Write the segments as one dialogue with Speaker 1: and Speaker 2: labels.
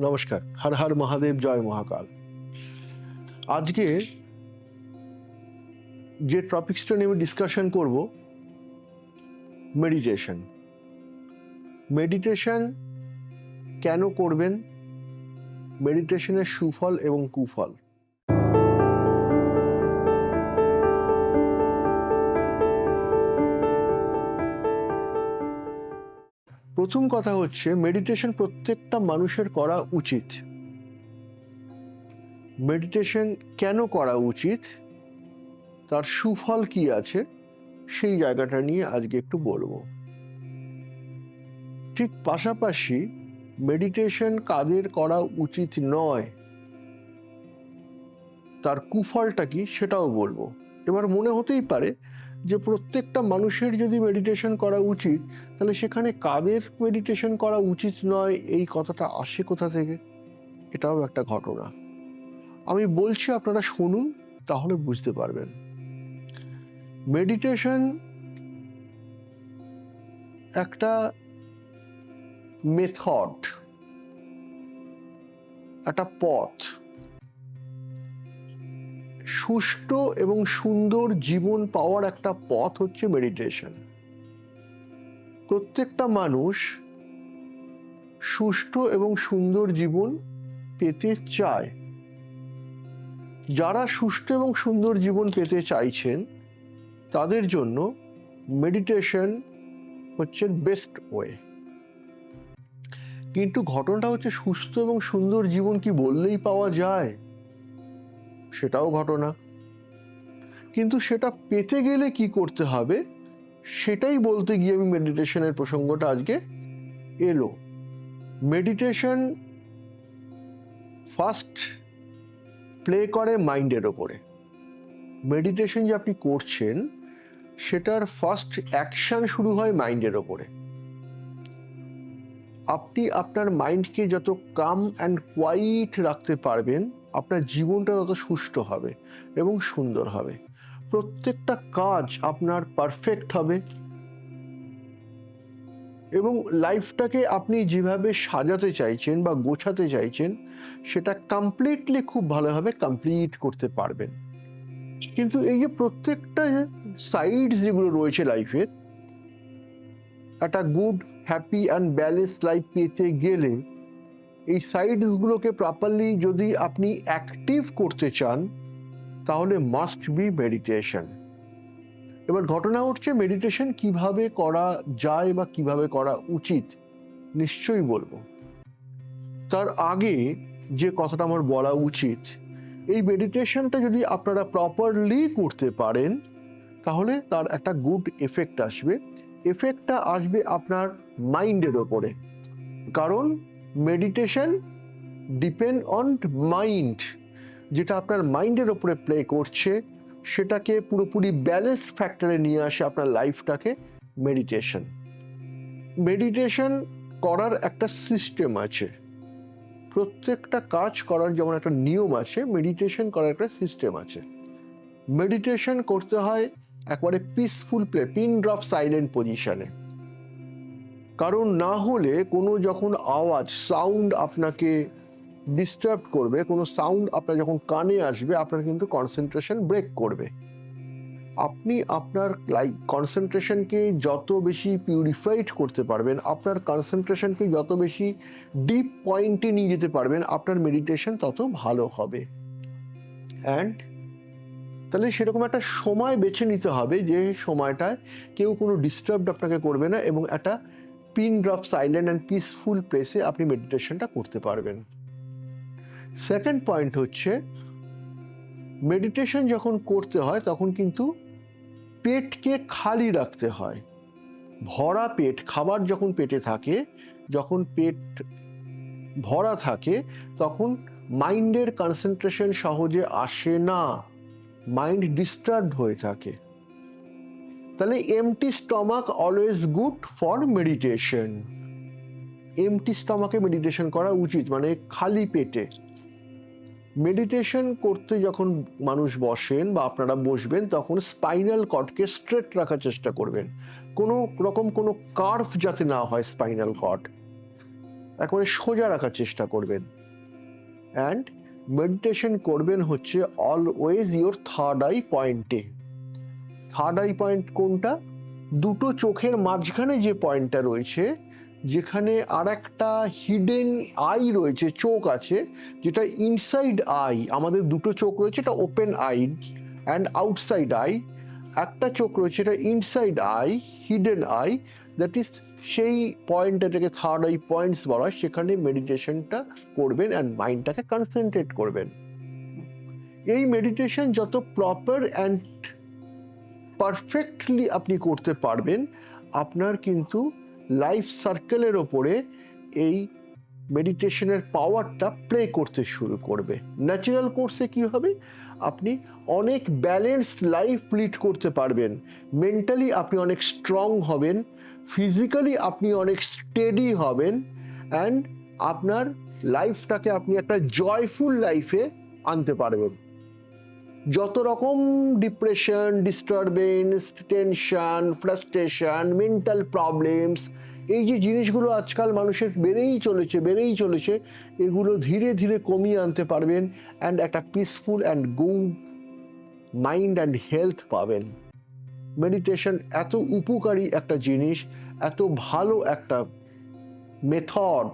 Speaker 1: নমস্কার। হর হর মহাদেব, জয় মহাকাল। আজকে যে টপিক্সটা নিয়ে আমি ডিসকাশন করব মেডিটেশন মেডিটেশন কেন করবেন? মেডিটেশনের সুফল এবং কুফল। প্রথম কথা হচ্ছে মেডিটেশন প্রত্যেকটা মানুষের করা উচিত। মেডিটেশন কেন করা উচিত? তার সুফল কি আছে? সেই জায়গাটা নিয়ে আজকে একটু বলব। ঠিক পাশাপাশি মেডিটেশন কাদের করা উচিত নয়, তার কুফলটা কি সেটাও বলব। এবার মনে হতেই পারে যে প্রত্যেকটা মানুষের যদি মেডিটেশন করা উচিত, তাহলে সেখানে কাদের মেডিটেশন করা উচিত নয়, এই কথাটা আসে কোথা থেকে? এটাও একটা ঘটনা। আমি বলছি আপনারা শুনুন, তাহলে বুঝতে পারবেন। মেডিটেশন একটা মেথড একটা পথ। সুষ্ঠু এবং সুন্দর জীবন পাওয়ার একটা পথ হচ্ছে মেডিটেশন প্রত্যেকটা মানুষ সুষ্ঠু এবং সুন্দর জীবন পেতে চায়। যারা সুষ্ঠু এবং সুন্দর জীবন পেতে চাইছেন, তাদের জন্য মেডিটেশন হচ্ছে বেস্ট ওয়ে কিন্তু ঘটনাটা হচ্ছে সুস্থ এবং সুন্দর জীবন কি বললেই পাওয়া যায়? সেটাও ঘটনা। কিন্তু সেটা পেতে গেলে কি করতে হবে, সেটাই বলতে গিয়ে আমি মেডিটেশনের প্রসঙ্গটা আজকে এলো। মেডিটেশন ফার্স্ট প্লে করে মাইন্ডের ওপরে। মেডিটেশন যে আপনি করছেন, সেটার ফার্স্ট অ্যাকশন শুরু হয় মাইন্ডের ওপরে। আপনি আপনার মাইন্ডকে যত কাম অ্যান্ড কোয়াইট রাখতে পারবেন, আপনার জীবনটা তত সুষ্ঠু হবে এবং সুন্দর হবে। প্রত্যেকটা কাজ আপনার পারফেক্ট হবে এবং লাইফটাকে আপনি যেভাবে সাজাতে চাইছেন বা গোছাতে চাইছেন, সেটা কমপ্লিটলি খুব ভালোভাবে কমপ্লিট করতে পারবেন। কিন্তু এই যে প্রত্যেকটা সাইডস যেগুলো রয়েছে লাইফের একটা good happy and balance life পেতে গেলে এই সাইডসগুলোকে প্রপারলি যদি আপনি অ্যাক্টিভ করতে চান, তাহলে মাস্ট বি মেডিটেশন এবার ঘটনা হচ্ছে মেডিটেশন কীভাবে করা যায় বা কীভাবে করা উচিত, নিশ্চয়ই বলব। তার আগে যে কথাটা আমার বলা উচিত, এই মেডিটেশনটা যদি আপনারা প্রপারলি করতে পারেন, তাহলে তার একটা গুড এফেক্ট আসবে। এফেক্টটা আসবে আপনার মাইন্ডের ওপরে কারণ মেডিটেশন ডিপেন্ড অন মাইন্ড যেটা আপনার মাইন্ডের ওপরে প্লে করছে, সেটাকে পুরোপুরি ব্যালেন্স ফ্যাক্টরে নিয়ে আসে আপনার লাইফটাকে মেডিটেশন মেডিটেশন করার একটা সিস্টেম আছে। প্রত্যেকটা কাজ করার যেমন একটা নিয়ম আছে মেডিটেশন করার একটা সিস্টেম আছে। মেডিটেশন করতে হয় একবারে peaceful place pin drop silent পজিশনে কারণ না হলে কোনো যখন আওয়াজ সাউন্ড আপনাকে ডিস্টার্ব করবে, কোনো সাউন্ড আপনার যখন কানে আসবে, আপনার কিন্তু কনসেন্ট্রেশন ব্রেক করবে। আপনি আপনার লাইক কনসেন্ট্রেশনকে যত বেশি পিউরিফাইড করতে পারবেন, আপনার কনসেন্ট্রেশনকে যত বেশি ডিপ পয়েন্টে নিয়ে যেতে পারবেন, আপনার মেডিটেশন তত ভালো হবে। অ্যান্ড তাহলে সেরকম একটা সময় বেছে নিতে হবে যে সময়টায় কেউ কোনো ডিস্টার্ব আপনাকে করবে না এবং একটা pin drop silent and peaceful প্লেসে আপনি মেডিটেশনটা করতে পারবেন। সেকেন্ড পয়েন্ট হচ্ছে মেডিটেশন যখন করতে হয় তখন কিন্তু পেটকে খালি রাখতে হয়। ভরা পেট, খাবার যখন পেটে থাকে, যখন পেট ভরা থাকে, তখন মাইন্ডের কনসেন্ট্রেশন সহজে আসে না। মাইন্ড ডিস্টার্ব হয়ে থাকে। তাহলে empty stomach always good for meditation empty স্টমাকে meditation করা উচিত মানে খালি পেটে। মেডিটেশন করতে যখন মানুষ বসেন বা আপনারা বসবেন, তখন স্পাইনাল কর্ডকে স্ট্রেট রাখার চেষ্টা করবেন। কোনো রকম কোনো কার্ভ যাতে না হয় স্পাইনাল কর্ড একেবারে সোজা রাখার চেষ্টা করবেন। অ্যান্ড মেডিটেশন করবেন হচ্ছে অলওয়েজ ইওর থার্ড আই পয়েন্টে থার্ড আই পয়েন্ট কোনটা? দুটো চোখের মাঝখানে যে পয়েন্টটা রয়েছে, যেখানে আর একটা হিডেন আই রয়েছে, চোখ আছে, যেটা ইনসাইড আই আমাদের দুটো চোখ রয়েছে, এটা open eye and outside eye একটা চোখ রয়েছে, এটা inside eye hidden eye that is সেই পয়েন্টটাকে থার্ড আই পয়েন্টস বলা হয় সেখানে মেডিটেশনটা করবেন অ্যান্ড মাইন্ডটাকে কনসেন্ট্রেট করবেন। এই মেডিটেশন যত প্রপার অ্যান্ড পারফেক্টলি আপনি করতে পারবেন, আপনার কিন্তু লাইফ সার্কেলের ওপরে এই মেডিটেশনের পাওয়ারটা প্লে করতে শুরু করবে। ন্যাচারাল কোর্সে কি হবে? আপনি অনেক ব্যালেন্সড লাইফ লিড করতে পারবেন। মেন্টালি আপনি অনেক স্ট্রং হবেন। ফিজিক্যালি আপনি অনেক স্টেডি হবেন। অ্যান্ড আপনার লাইফটাকে আপনি একটা জয়ফুল লাইফে আনতে পারবেন। যত রকম depression disturbance tension frustration mental problems এই যে জিনিসগুলো আজকাল মানুষের বেড়েই চলেছে বেড়েই চলেছে, এগুলো ধীরে ধীরে কমিয়ে আনতে পারবেন অ্যান্ড একটা peaceful and good mind and health পাবেন। মেডিটেশন এত উপকারী একটা জিনিস, এত ভালো একটা মেথড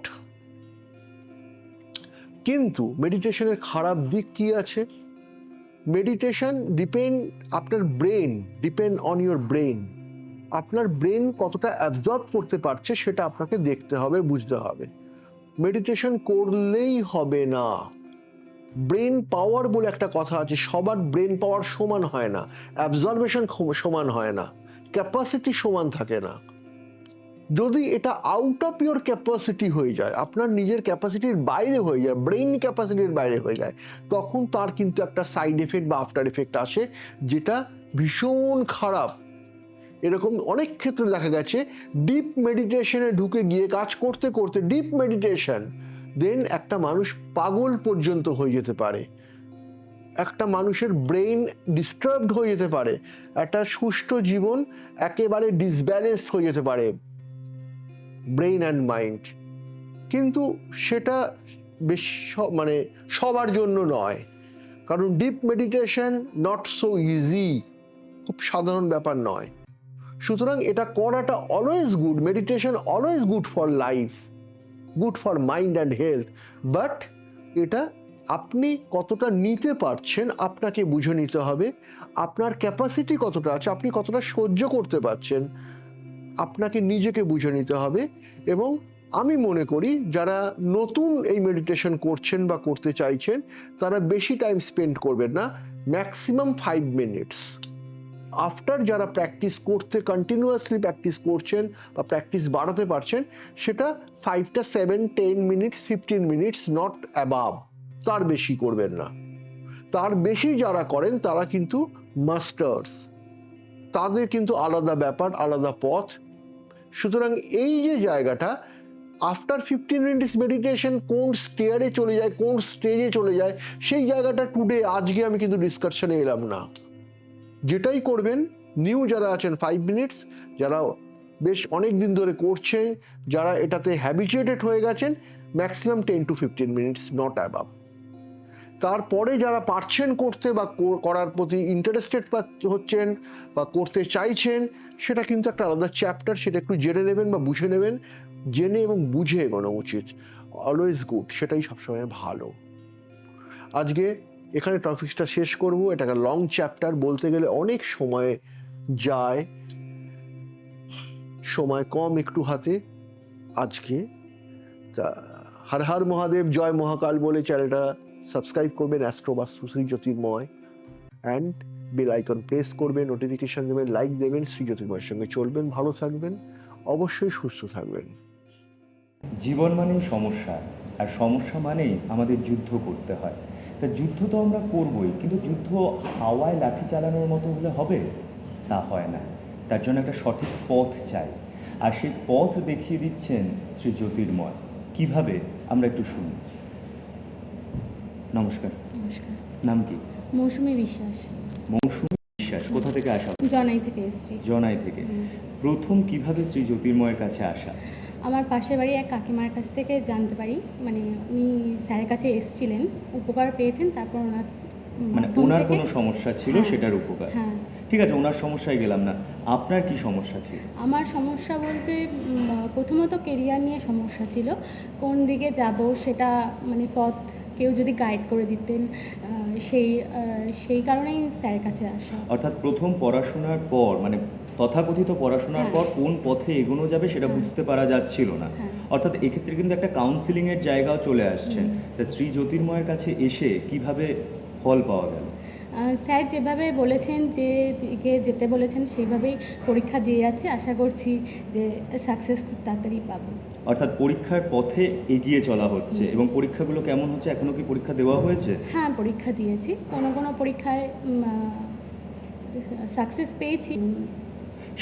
Speaker 1: কিন্তু মেডিটেশনের খারাপ দিক কি আছে? মেডিটেশন ডিপেন্ড আপনার brain depend on your brain আপনার ব্রেন কতটা অ্যাবজর্ব করতে পারছে সেটা আপনাকে দেখতে হবে, বুঝতে হবে। মেডিটেশন করলেই হবে না। ব্রেন পাওয়ার বলে একটা কথা আছে, সবার ব্রেন পাওয়ার সমান হয় না। অ্যাবজর্বেশন সমান হয় না। ক্যাপাসিটি সমান থাকে না। যদি এটা আউট অফ ইউর ক্যাপাসিটি হয়ে যায়, আপনার নিজের ক্যাপাসিটির বাইরে হয়ে যায় ব্রেন ক্যাপাসিটির বাইরে হয়ে যায়, তখন তার কিন্তু একটা সাইড এফেক্ট বা আফটার এফেক্ট আসে, যেটা ভীষণ খারাপ। এরকম অনেক ক্ষেত্রে দেখা গেছে ডিপ মেডিটেশনে ঢুকে গিয়ে কাজ করতে করতে ডিপ মেডিটেশন দেন একটা মানুষ পাগল পর্যন্ত হয়ে যেতে পারে। একটা মানুষের ব্রেইন ডিস্টার্বড হয়ে যেতে পারে। একটা সুষ্ঠু জীবন একেবারে ডিসব্যালেন্সড হয়ে যেতে পারে। ব্রেইন অ্যান্ড মাইন্ড কিন্তু সেটা বেশ মানে সবার জন্য নয়। কারণ deep meditation not so easy খুব সাধারণ ব্যাপার নয়। সুতরাং এটা করাটা always good meditation always good for life good for mind and health but এটা আপনি কতটা নিতে পারছেন আপনাকে বুঝে নিতে হবে, আপনার ক্যাপাসিটি কতটা আছে, আপনি কতটা সহ্য করতে পারছেন, আপনাকে নিজেকে বুঝে নিতে হবে, এবং আমি মনে করি যারা নতুন এই মেডিটেশন করছেন বা করতে চাইছেন, তারা বেশি টাইম স্পেন্ড করবেন না ম্যাক্সিমাম ফাইভ মিনিটস আফটার যারা প্র্যাকটিস করতে কন্টিনিউয়াসলি প্র্যাকটিস করছেন বা প্র্যাকটিস বাড়াতে পারছেন, সেটা ফাইভটা seven ten minutes fifteen minutes not above তার বেশি করবেন না। তার বেশি যারা করেন, তারা কিন্তু মাস্টার্স তাদের কিন্তু আলাদা ব্যাপার, আলাদা পথ। সুতরাং এই যে জায়গাটা আফটার ফিফটিন মিনিটস মেডিটেশন কোন স্টেয়ারে চলে যায়, কোন স্টেজে চলে যায়, সেই জায়গাটা টুডে আজকে আমি কিন্তু ডিসকাশনে এলাম না। যেটাই করবেন নিউ যারা আছেন ফাইভ মিনিটস যারা বেশ অনেক দিন ধরে করছেন যারা এটাতে হ্যাবিচুয়েটেড হয়ে গেছেন maximum ten to fifteen minutes not above তারপরে যারা পারছেন করতে বা করার প্রতি ইন্টারেস্টেড হচ্ছেন বা করতে চাইছেন, সেটা কিন্তু একটা আলাদা চ্যাপ্টার সেটা একটু জেনে নেবেন বা বুঝে নেবেন। জেনে এবং বুঝে এগোনো উচিত। অলওয়েজ গুড সেটাই সবসময় ভালো। আজকে এখানে টপিকসটা শেষ করব। এটা একটা লং চ্যাপ্টার বলতে গেলে অনেক সময় যায়। সময় কম একটু হাতে আজকে। তা, হর হর মহাদেব, জয় মহাকাল বলে চ্যানেলটা সাবস্ক্রাইব করবেন Astro Vastu Shri Jyotirmoy and bell icon press করবেন নোটিফিকেশন দেবেন লাইক দেবেন শ্রী জ্যোতির্ময়ের সঙ্গে চলবেন, ভালো থাকবেন, অবশ্যই সুস্থ থাকবেন।
Speaker 2: জীবন মানেই সমস্যা, আর সমস্যা মানেই আমাদের যুদ্ধ করতে হয়। তা যুদ্ধ তো আমরা করবই কিন্তু যুদ্ধ হাওয়ায় লাঠি চালানোর মতো হলে হবে? তা হয় না। তার জন্য একটা সঠিক পথ চাই। আর সেই পথ দেখিয়ে দিচ্ছেন শ্রী জ্যোতির্ময়। কীভাবে? আমরা একটু শুনি। নমস্কার।
Speaker 3: নমস্কার।
Speaker 2: নাম কি?
Speaker 3: মৌসুমী বিশ্বাস।
Speaker 2: মৌসুমী বিশ্বাস কোথা থেকে আসা?
Speaker 3: জনাই থেকে এসেছি।
Speaker 2: জনাই থেকে। প্রথম কীভাবে শ্রী জ্যোতির্ময়ের কাছে আসা?
Speaker 3: আমার পাশের বাড়ি এক কাকিমার কাছ থেকে জানতে পারি। মানে উনি স্যারের কাছে এসেছিলেন উপকার পেয়েছেন তারপর ওনার
Speaker 2: মানে ওনার কোনো সমস্যা ছিল
Speaker 3: হ্যাঁ।
Speaker 2: সেটার উপকার।
Speaker 3: হ্যাঁ।
Speaker 2: ঠিক আছে ওনার সমস্যায় গেলাম না। আপনার কি সমস্যা ছিল?
Speaker 3: আমার সমস্যা বলতে প্রথমত কেরিয়ার নিয়ে সমস্যা ছিল। কোন দিকে যাব সেটা মানে পথ কেউ যদি গাইড করে দিতেন সেই সেই কারণেই স্যারের কাছে আসা।
Speaker 2: অর্থাৎ প্রথম পড়াশোনার পর মানে তথাকথিত পড়াশোনার
Speaker 3: হ্যাঁ।
Speaker 2: পর কোন পথে এগোনো যাবে সেটা
Speaker 3: হ্যাঁ।
Speaker 2: বুঝতে পারা যাচ্ছিল না।
Speaker 3: হ্যাঁ।
Speaker 2: অর্থাৎ এক্ষেত্রে কিন্তু একটা কাউন্সিলিং এর জায়গাও চলে আসছে। তা শ্রী জ্যোতির্ময়ের কাছে এসে কীভাবে ফল পাওয়া গেল?
Speaker 3: স্যার যেভাবে বলেছেন যে দিকে যেতে বলেছেন সেইভাবেই পরীক্ষা দিয়ে যাচ্ছে। আশা করছি যে সাকসেস খুব তাড়াতাড়ি পাবো।
Speaker 2: অর্থাৎ পরীক্ষার পথে এগিয়ে চলা হচ্ছে এবং পরীক্ষাগুলো কেমন হচ্ছে? এখনও কি পরীক্ষা দেওয়া হয়েছে?
Speaker 3: হ্যাঁ পরীক্ষা দিয়েছি। কোনো কোনো পরীক্ষায় সাকসেস পেয়েছি।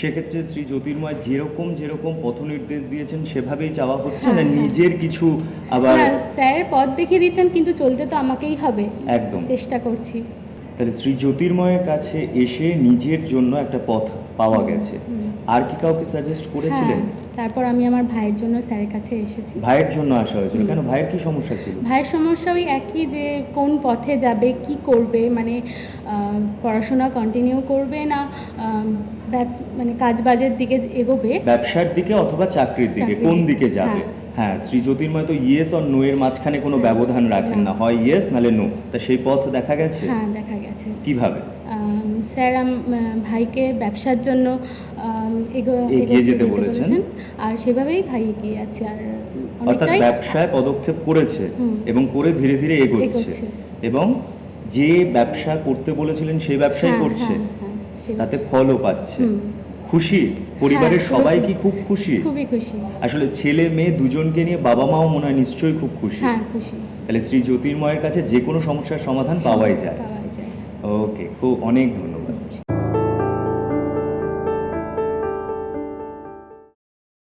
Speaker 2: সেক্ষেত্রে শ্রী জ্যোতির্ময় যেরকম যেরকম পথ নির্দেশ দিয়েছেন সেভাবেই যাওয়া হচ্ছে না। নিজের কিছু আবার
Speaker 3: হ্যাঁ স্যার পথ দেখিয়ে দিচ্ছেন কিন্তু চলতে তো আমাকেই হবে।
Speaker 2: একদম।
Speaker 3: চেষ্টা করছি।
Speaker 2: তাহলে শ্রী জ্যোতির্ময়ের কাছে এসে নিজের জন্য একটা পথ পাওয়া গেছে। আর কি কাউকে সাজেস্ট করেছিলেন?
Speaker 3: হ্যাঁ তারপর আমি আমার ভাইয়ের জন্য স্যারের কাছে এসেছি।
Speaker 2: ভাইয়ের জন্য আসা হয়েছিল। কেন? ভাইয়ের কি সমস্যা ছিল?
Speaker 3: ভাইয়ের সমস্যা ওই একই যে কোন পথে যাবে কি করবে মানে পড়াশোনা কন্টিনিউ করবে না মানে কাজ বাজের দিকে এগোবে।
Speaker 2: ব্যবসার দিকে অথবা চাকরির দিকে কোন
Speaker 3: দিকে,
Speaker 2: দিকে যাবে?
Speaker 3: হ্যাঁ।
Speaker 2: হ্যাঁ শ্রী জ্যোতির্ময় তো ইয়েস আর নো এর মাঝখানে কোনো ব্যবধান রাখেন না। হয় ইয়েস নালে নো। তা সেই পথ দেখা গেছে?
Speaker 3: হ্যাঁ দেখা গেছে।
Speaker 2: কীভাবে?
Speaker 3: স্যার ভাইকে ব্যবসার জন্য
Speaker 2: এগিয়ে যেতে বলেছেন।
Speaker 3: আর সেভাবেই ভাই এগিয়ে যাচ্ছে। আর
Speaker 2: অর্থাৎ ব্যবসায় পদক্ষেপ করেছে এবং করে ধীরে ধীরে এগোচ্ছে। এবং যে ব্যবসা করতে বলেছিলেন সেই ব্যবসাই
Speaker 3: হ্যাঁ,
Speaker 2: করছে।
Speaker 3: হ্যাঁ, হ্যাঁ,
Speaker 2: তাতে ফলও পাচ্ছে। খুশি? পরিবারের
Speaker 3: হ্যাঁ,
Speaker 2: সবাই কি খুব খুশি?
Speaker 3: খুবই খুশি।
Speaker 2: আসলে ছেলে মেয়ে দুজনকে নিয়ে বাবা মাও মনে হয় নিশ্চয়ই খুব খুশি।
Speaker 3: হ্যাঁ খুশি।
Speaker 2: তাহলে শ্রী জ্যোতির্ময়ের কাছে যে কোনো সমস্যার সমাধান পাওয়াই যায়।
Speaker 3: পাওয়াই যায়।
Speaker 2: ওকে খুব অনেক ধন্যবাদ।